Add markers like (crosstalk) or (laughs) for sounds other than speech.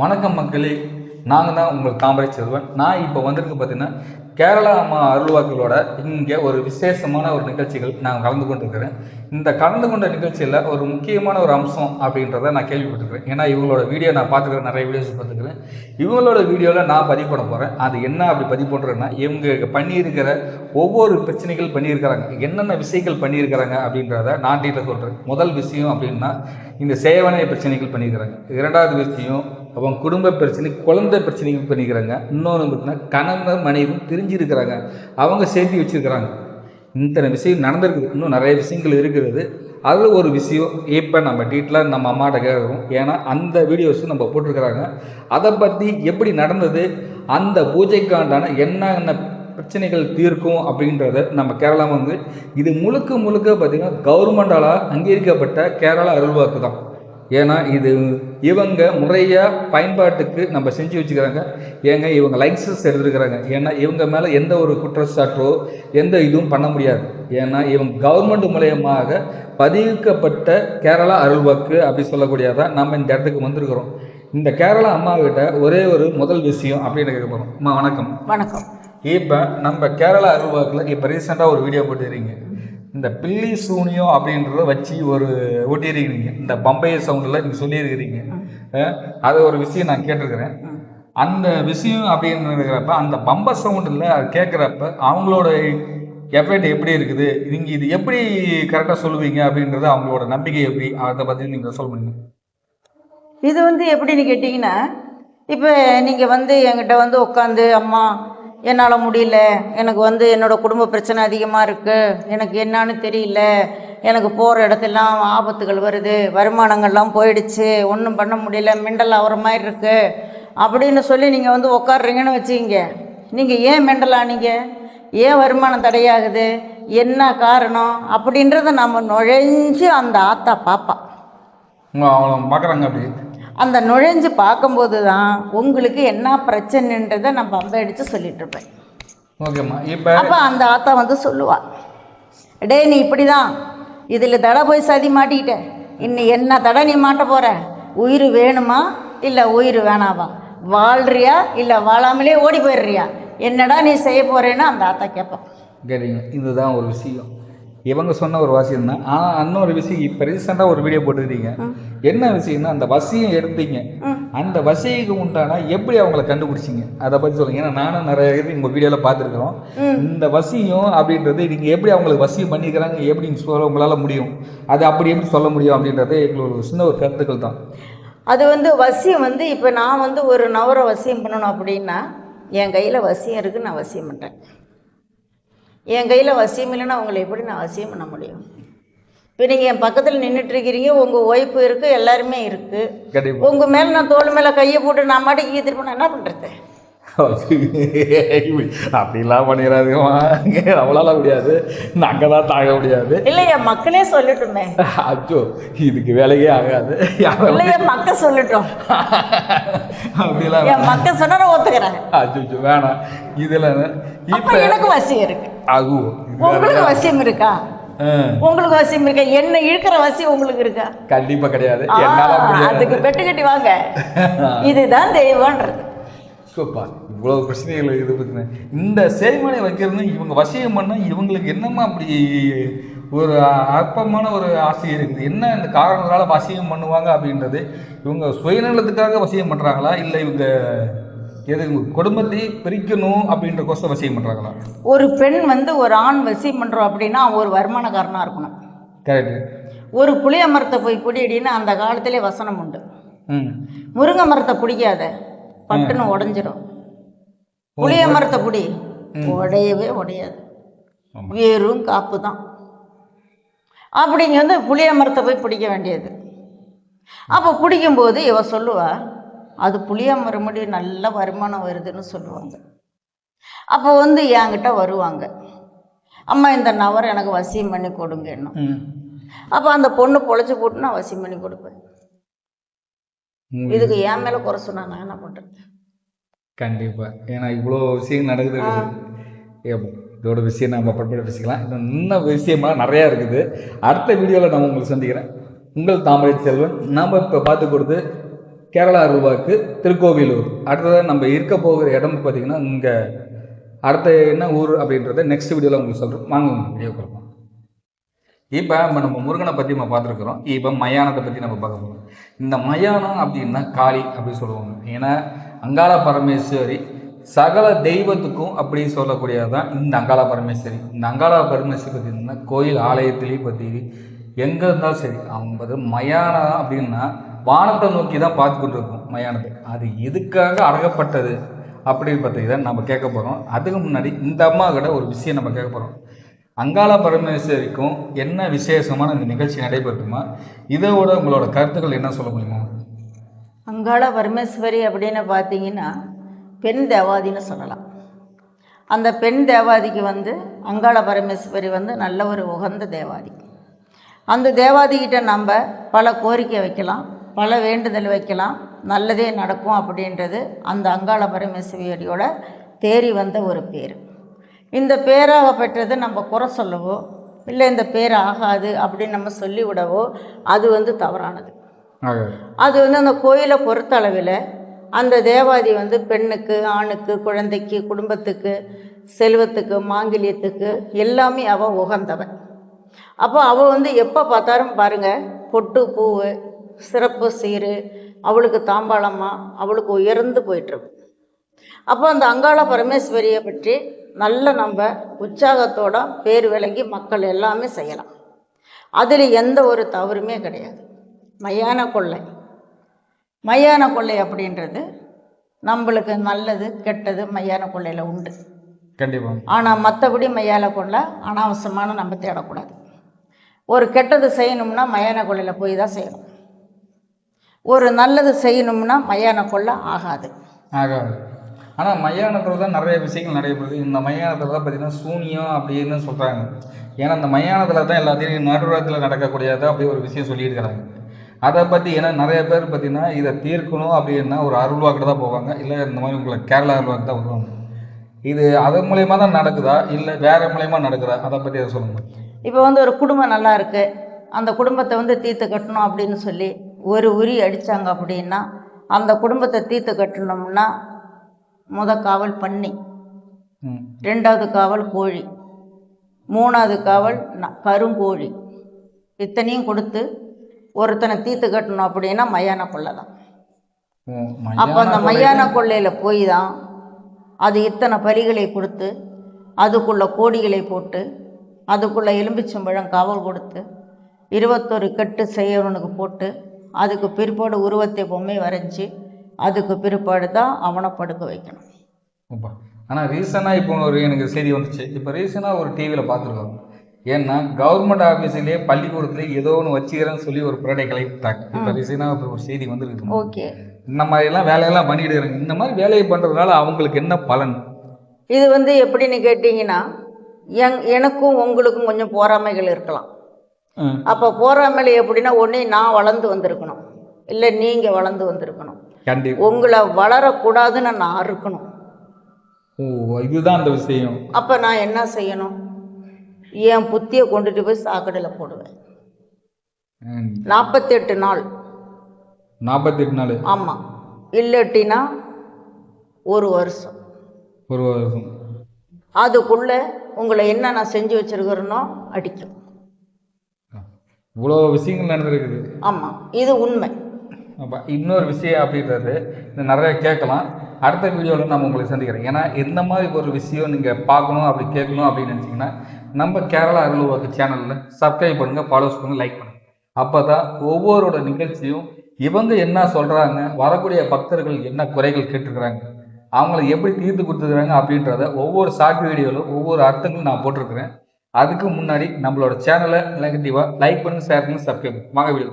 வணக்கம் மக்களே. நாங்கள் தான் உங்கள் தாமரை செல்வன். நான் இப்போ வந்திருக்கு பார்த்தீங்கன்னா கேரளா அம்மா அருள்வாக்குகளோட இங்கே ஒரு விசேஷமான ஒரு நிகழ்ச்சிகள் நான் கலந்து கொண்டிருக்கிறேன். இந்த கலந்து கொண்ட நிகழ்ச்சியில் ஒரு முக்கியமான ஒரு அம்சம் அப்படின்றத நான் கேள்விப்பட்டிருக்கிறேன் ஏன்னா இவங்களோட வீடியோ நான் பார்த்துக்கிறேன் நிறைய வீடியோஸ் பார்த்துக்கிறேன் இவங்களோட வீடியோவில் நான் பதிவு பண்ண போகிறேன் அது என்ன அப்படி பதிவு பண்ணுறேன்னா இவங்க பண்ணியிருக்கிற ஒவ்வொரு பிரச்சனைகள் பண்ணியிருக்கிறாங்க. என்னென்ன விஷயங்கள் பண்ணியிருக்கிறாங்க அப்படின்றத நான் டீட்டில் சொல்கிறேன் முதல் விஷயம் அப்படின்னா இந்த சேவனை பிரச்சனைகள் பண்ணியிருக்கிறாங்க. இரண்டாவது விஷயம் அவன் குடும்ப பிரச்சனை குழந்தை பிரச்சனைகள் பண்ணிக்கிறாங்க. இன்னொன்று பார்த்தீங்கன்னா கணவன் மனைவியும் பிரிஞ்சிருக்கிறாங்க. அவங்க சேர்த்து வச்சிருக்கிறாங்க. இத்தனை விஷயம் நடந்திருக்குது. இன்னும் நிறைய விஷயங்கள் இருக்கிறது. அதில் ஒரு விஷயம் இப்போ நம்ம டீட்டெயிலாக நம்ம அம்மாட்ட கேட்குறோம் ஏன்னா அந்த வீடியோஸும் நம்ம போட்டிருக்கிறாங்க. அதை பற்றி எப்படி நடந்தது? அந்த பூஜைக்காண்டான என்னென்ன பிரச்சனைகள் தீர்க்கும் அப்படின்றத நம்ம கேரளா வந்து இது முழுக்க முழுக்க பார்த்திங்கன்னா கவர்மெண்டால் அங்கீகரிக்கப்பட்ட கேரளா அருள்வாக்கு தான். ஏன்னா இது இவங்க முறையாக பயன்பாட்டுக்கு நம்ம செஞ்சு வச்சுக்கிறாங்க. ஏங்க இவங்க லைசன்ஸ் எடுத்துருக்கிறாங்க. ஏன்னா இவங்க மேலே எந்த ஒரு குற்றச்சாட்டோ எந்த இதுவும் பண்ண முடியாது. ஏன்னா இவங்க கவர்மெண்ட் மூலயமாக பதிவிக்கப்பட்ட கேரளா அருள்வாக்கு அப்படி சொல்லக்கூடியதான் நம்ம இந்த இடத்துக்கு வந்திருக்கிறோம். இந்த கேரளா அம்மாவிட்ட ஒரே ஒரு முதல் விஷயம் அப்படின்னு கேட்க போகிறோம் அம்மா வணக்கம். வணக்கம். இப்போ நம்ம கேரளா அருள்வாக்கில் இப்போ ரீசெண்டாக ஒரு வீடியோ போட்டுக்கிறீங்க இந்த பில்லி சூனியம் அப்படின்றத வச்சு ஒரு ஓட்டியிருக்கிறீங்க இந்த பம்பை சவுண்டில் நீங்கள் சொல்லியிருக்கிறீங்க. அது ஒரு விஷயம் நான் கேட்டிருக்கிறேன். அந்த விஷயம் அப்படின்னு இருக்கிறப்ப அந்த பம்ப சவுண்டில் அது கேட்குறப்ப அவங்களோட எஃபெக்ட் எப்படி இருக்குது? நீங்கள் இது எப்படி கரெக்டாக சொல்லுவீங்க அப்படின்றது அவங்களோட நம்பிக்கை எப்படி? அதை பற்றி நீங்கள் சொல்ல முடியும்? இது வந்து எப்படின்னு கேட்டிங்கன்னா இப்போ நீங்கள் வந்து என்கிட்ட வந்து உட்காந்து அம்மா என்னால் முடியல. எனக்கு வந்து என்னோட குடும்ப பிரச்சனை அதிகமாக இருக்குது எனக்கு என்னான்னு தெரியல. எனக்கு போகிற இடத்தெல்லாம் ஆபத்துகள் வருது. வருமானங்கள்லாம் போயிடுச்சு. ஒன்றும் பண்ண முடியல. மெண்டல் ஆகிற மாதிரி இருக்குது அப்படின்னு சொல்லி நீங்கள் வந்து உட்காடுறீங்கன்னு வச்சுக்கிங்க. நீங்கள் ஏன் மெண்டல் ஆனீங்க? ஏன் வருமானம் தடையாகுது? என்ன காரணம்? அப்படின்றத நம்ம நுழைஞ்சு அந்த ஆத்தா பாப்பா. அவங்க பார்க்குறாங்க அப்படி. அந்த நுழைஞ்சு பார்க்கும்போது தான் உங்களுக்கு என்ன பிரச்சனைன்றதை நான் பம்பை அடித்து சொல்லிட்டு இருப்பேன். ஓகேம்மா இப்போ அப்போ அந்த ஆத்தா வந்து சொல்லுவா டேய் நீ இப்படி தான் இதில் தடை போய் சதி மாட்டிக்கிட்ட. இன்னும் என்ன தடை நீ மாட்ட போற? உயிர் வேணுமா? இல்லை உயிர் வேணாவா? வாழ்றியா? இல்லை வாழாமலே ஓடி போயிடுறியா? என்னடா நீ செய்ய போறேன்னு அந்த ஆத்தா கேட்பான் சரிங்க இதுதான் ஒரு விஷயம். இவங்க சொன்ன ஒரு விஷயம் தான் ஆனால் இன்னொரு விஷயம் இப்போ ரீசெண்டாக ஒரு வீடியோ போட்டுக்கிறீங்க என்ன விஷயம்னா அந்த வசியம் எடுத்தீங்க. அந்த வசியக்கு உண்டான எப்படி அவங்கள கண்டுபிடிச்சிங்க? அதை பற்றி சொல்லுங்க. ஏன்னா நானும் நிறைய இது உங்கள் வீடியோவில் பார்த்துருக்குறோம். இந்த வசியம் அப்படின்றது நீங்கள் எப்படி அவங்களுக்கு வசியம் பண்ணிக்கிறாங்க எப்படி சொல்ல உங்களால் முடியும். அது அப்படி எப்படி சொல்ல முடியும் அப்படின்றது எங்களோட ஒரு சின்ன ஒரு கருத்துக்கள் தான். அது வந்து வசியம் வந்து இப்போ நான் வந்து ஒரு நவரை வசியம் பண்ணணும் அப்படின்னா என் கையில் வசியம் இருக்குது நான் வசியம் பண்ணுறேன் என் கையில் வசியம் இல்லைன்னா உங்களை எப்படி நான் வசியம் பண்ண முடியும்? இப்போ நீங்கள் என் பக்கத்தில் நின்றுட்டு இருக்கிறீங்க உங்கள் ஒய்ஃபு இருக்குது எல்லாருமே இருக்குது உங்கள் மேலே நான் தோள் மேலே கையை போட்டு நான் மாட்டுக்கு ஈத்துட்டு போனால் என்ன பண்ணுறது (laughs) அப்படிலாம் பண்ணிடாதுமா அவளால முடியாது. நாங்கள் தான் தாங்க முடியாது. இல்லை என் மக்களே சொல்லட்டுமே. அச்சோ இதுக்கு வேலையே ஆகாது. இல்லை என் மக்கள் சொல்லட்டும். அப்படிலாம் என் மக்கள் சொன்னா ஒத்துக்கிறேன். அச்சோ வேணாம். இதுல இப்ப எனக்கு வசியம் இருக்கு. அது உங்களுக்கு வசியம் இருக்கா? உங்களுக்கு வசியம் இருக்கா? என்ன இழுக்கிற வசியம் உங்களுக்கு இருக்கா? கண்டிப்பா கிடையாது. அதுக்கு பெட்டு கட்டி வாங்க. இதுதான் தெய்வம்ன்றது. சூப்பா இவ்வளவு பிரச்சனைகள் இது பத்தின இந்த சேமனை வைக்கிறது இவங்க வசியம் பண்ணா இவங்களுக்கு என்னமா அப்படி ஒரு அற்பமான ஒரு ஆசை இருக்குது? என்ன இந்த காரணங்களால வசியம் பண்ணுவாங்க அப்படின்றது? இவங்க சுயநலத்துக்காக வசியம் பண்றாங்களா? இல்ல இவங்க எது குடும்பத்தை பிரிக்கணும் அப்படின்ற கோசம் வசியம் பண்றாங்களா? ஒரு பெண் வந்து ஒரு ஆண் வசியம் பண்றோம் அப்படின்னா ஒரு வருமானக்காரனா இருக்கணும். கரெக்ட். ஒரு புளிய மரத்தை போய் குடியடின்னு அந்த காலத்திலே வசனம் உண்டு. ம். முருங்கை மரத்தை பிடிக்காத பட்டுன்னு உடைஞ்சிரும். புளிய மரத்தை பிடி. உடையவே உடையாது. வெறும் காப்பு தான் அப்படிங்க வந்து புளிய மரத்தை போய் பிடிக்க வேண்டியது. அப்போ பிடிக்கும்போது இவ சொல்லுவா அது புளிய மறுபடி நல்ல வருமானம் வருதுன்னு சொல்லுவாங்க. அப்போ வந்து என்கிட்ட வருவாங்க. அம்மா இந்த நவர் எனக்கு வசியம் பண்ணி கொடுங்க ம். அப்போ அந்த பொண்ணு பொழைச்சி போட்டு நான் வசியம் பண்ணி கொடுப்பேன். இதுக்கு என் மேலே குறை சொன்னா நான் என்ன பண்ணுறது கண்டிப்பா. ஏன்னா இவ்வளோ விஷயம் நடக்குது. இதோட விஷயம் நம்ம பட்பட பேசிக்கலாம். இன்னும் இன்னும் விஷயமெல்லாம் நிறையா இருக்குது. அடுத்த வீடியோவில் நான் உங்களுக்கு சந்திக்கிறேன். உங்கள் தாமரை செல்வன். நாம் இப்போ பார்த்து கொடுத்து கேரளா அருள்வாக்கு திருக்கோவிலூர். அடுத்ததாக நம்ம இருக்க போகிற இடம் பார்த்தீங்கன்னா இங்கே அடுத்த என்ன ஊர் அப்படின்றத நெக்ஸ்ட் வீடியோவில் உங்களுக்கு சொல்கிறோம் வாங்க வீடியோ கொடுப்போம் இப்போ நம்ம நம்ம முருகனை பற்றி நம்ம பார்த்துருக்குறோம். இப்போ மயானத்தை பற்றி நம்ம பார்க்க போகிறோம் இந்த மயானம் அப்படின்னா காளி அப்படின்னு சொல்லுவாங்க. ஏன்னா அங்காள பரமேஸ்வரி சகல தெய்வத்துக்கும் அப்படி சொல்லக்கூடியது தான் இந்த அங்காள பரமேஸ்வரி. இந்த அங்காள பரமேஸ்வரி பார்த்தீங்கன்னா கோயில் ஆலயத்திலையும் பார்த்தீங்க. எங்கே இருந்தாலும் சரி அவங்க மயானம் அப்படின்னா வானத்தை நோக்கி தான் பார்த்து கொண்டிருக்கும் மயானத்தை. அது எதுக்காக அழகப்பட்டது அப்படின்னு பார்த்தீங்கன்னா நம்ம கேட்க போகிறோம் அதுக்கு முன்னாடி இந்த அம்மா கிட்ட ஒரு விஷயம் நம்ம கேட்க போகிறோம் அங்காள பரமேஸ்வரிக்கும் என்ன விசேஷமான இந்த நிகழ்ச்சி நடைபெறுமா இதோட உங்களோட கருத்துக்கள் என்ன சொல்ல முடியுமா? அங்காள பரமேஸ்வரி அப்படின்னு பார்த்தீங்கன்னா பெண் தேவாதின்னு சொல்லலாம். அந்த பெண் தேவாதிக்கு வந்து அங்காள பரமேஸ்வரி வந்து நல்ல ஒரு உகந்த தேவாதி. அந்த தேவாதிகிட்ட நம்ம பல கோரிக்கை வைக்கலாம் பல வேண்டுதல் வைக்கலாம் நல்லதே நடக்கும் அப்படின்றது அந்த அங்காள பரமேஸ்வரியோட தேறி வந்த ஒரு பேர். இந்த பேராக பெற்றது நம்ம குறை சொல்லவோ இல்லை இந்த பேர் ஆகாது அப்படின்னு நம்ம சொல்லிவிடவோ அது வந்து தவறானது. அது வந்து அந்த கோயிலை பொறுத்த அளவில் அந்த தேவாதி வந்து பெண்ணுக்கு ஆணுக்கு குழந்தைக்கு குடும்பத்துக்கு செல்வத்துக்கு மாங்கிலியத்துக்கு எல்லாமே அவள் உகந்தவன் அப்போ அவள் வந்து எப்போ பார்த்தாலும் பாருங்க பொட்டு பூவு சிறப்பு சீரு அவளுக்கு தாம்பாளமாக அவளுக்கு உயர்ந்து போயிட்டுருக்கு. அப்போ அந்த அங்காள பரமேஸ்வரியை பற்றி நல்ல நம்ம உற்சாகத்தோட பேர் விளங்கி மக்கள் எல்லாமே செய்யலாம். அதில் எந்த ஒரு தவறுமே கிடையாது. மையான கொள்ளை. மையான கொள்ளை அப்படின்றது நம்மளுக்கு நல்லது கெட்டது மையான கொள்ளையில் உண்டு. கண்டிப்பாக ஆனால் மற்றபடி மையான கொள்ளை அனாவசியமான நம்ம தேடக்கூடாது. ஒரு கெட்டது செய்யணும்னா மயான கொள்ளையில் போய் தான் செய்யணும் ஒரு நல்லது செய்யணும்னா மயான கொள்ளை ஆகாது. ஆகாது. ஆனால் மயானத்தில் தான் நிறைய விஷயங்கள் நடைபெறுது இந்த மயானத்தில் தான் பார்த்தீங்கன்னா சூனியம் அப்படின்னு சொல்கிறாங்க ஏன்னா இந்த மயானத்தில் தான் எல்லாத்தையும் நடுவரத்தில் நடக்கக்கூடியது அப்படி ஒரு விஷயம் சொல்லியிருக்கிறாங்க அதை பற்றி ஏன்னா நிறைய பேர் பார்த்தீங்கன்னா இதை தீர்க்கணும் அப்படின்னா ஒரு அருள்வாக்கு தான் போவாங்க. இல்லை இந்த மாதிரி உங்களை கேரளா அருள்வாக்கு தான் வருவாங்க இது அது மூலயமா தான் நடக்குதா? இல்லை வேற மூலயமா நடக்குதா? அதை பற்றி அதை சொல்லுங்க. இப்போ வந்து ஒரு குடும்பம் நல்லா இருக்கு. அந்த குடும்பத்தை வந்து தீர்த்து கட்டணும் அப்படின்னு சொல்லி ஒரு உரி அடித்தாங்க அப்படின்னா அந்த குடும்பத்தை தீர்த்து கட்டணும்னா முத காவல் பண்ணி ரெண்டாவது காவல் கோழி மூணாவது காவல் கருங்கோழி இத்தனையும் கொடுத்து ஒருத்தனை தீர்த்து கட்டணும் அப்படின்னா மயான கொள்ளை தான் அப்போ அந்த மயான கொள்ளையில் போய் தான் அது இத்தனை பலிகளை கொடுத்து அதுக்குள்ள கோடிகளை போட்டு அதுக்குள்ள எலும்பிச்சம்பழம் காவல் கொடுத்து இருபத்தொரு கட்டு செய்யவனுக்கு போட்டு அதுக்கு பிற்பாடு உருவத்தை பொம்மை வரைஞ்சி அதுக்கு பிற்பாடு தான் அவனை படுக்க வைக்கணும். ஆனால் ரீசனாக இப்போ ஒரு எனக்கு செய்தி வந்துச்சு. இப்போ ரீசனாக ஒரு டிவியில் பார்த்துருக்கோம். ஏன்னா கவர்மெண்ட் ஆஃபீஸ்லேயே பள்ளிக்கூடத்துல ஏதோ ஒன்று வச்சுக்கிறேன்னு சொல்லி ஒரு புரடை கிளப்பிட்டாங்க இப்போ ரீசனாக ஒரு செய்தி வந்துருக்கு ஓகே. இந்த மாதிரிலாம் வேலையெல்லாம் பண்ணிட்டு இருக்காங்க. இந்த மாதிரி வேலையை பண்ணுறதுனால அவங்களுக்கு என்ன பலன்? இது வந்து எப்படின்னு கேட்டிங்கன்னா எங் எனக்கும் உங்களுக்கும் கொஞ்சம் போராமைகள் இருக்கலாம். அப்போ போராமையில் எப்படின்னா ஒன்றே நான் வளர்ந்து வந்திருக்கணும். இல்லை நீங்கள் வளர்ந்து வந்திருக்கணும். உங்களை வளரக்கூடாதுன்னு நான் அறுக்கணும் ஓ இதுதான் அந்த விஷயம். அப்போ நான் என்ன செய்யணும்? என் புத்தியை கொண்டுட்டு போய் சாக்கடையில் போடுவேன். நாற்பத்தெட்டு நாள். நாற்பத்தெட்டு நாள்? ஆமாம் இல்லாட்டினா ஒரு வருஷம். ஒரு வருஷம். அதுக்குள்ளே உங்களை என்ன நான் செஞ்சு வச்சிருக்கிறேனோ அடிக்கும். இவ்வளோ விஷயங்கள் நடந்திருக்குது. ஆமாம் இது உண்மை. அப்ப இன்னொரு விஷயம் அப்படின்றது இது நிறைய கேட்கலாம். அடுத்த வீடியோவில் நம்ம உங்களை சந்திக்கிறேன். ஏன்னா இந்த மாதிரி ஒரு விஷயம் நீங்கள் பார்க்கணும் அப்படி கேட்கணும் அப்படின்னு நினச்சிங்கன்னா நம்ம கேரளா அருள்வாக்கு சேனலில் சப்ஸ்கிரைப் பண்ணுங்கள் ஃபாலோஸ் பண்ணுங்கள் லைக் பண்ணுங்கள் அப்போ தான் ஒவ்வொருட நிகழ்ச்சியும் இவங்க என்ன சொல்கிறாங்க வரக்கூடிய பக்தர்கள் என்ன குறைகள் கேட்டிருக்கிறாங்க அவங்கள எப்படி தீர்த்து கொடுத்துருக்காங்க அப்படின்றத ஒவ்வொரு ஷார்ட் வீடியோவிலும் ஒவ்வொரு அர்த்தங்களும் நான் போட்டிருக்கிறேன். அதுக்கு முன்னாடி நம்மளோட சேனலை நெகட்டிவாக லைக் பண்ணுங்க ஷேர் பண்ணி சப்ஸ்கிரைப் வாங்க வீடியோ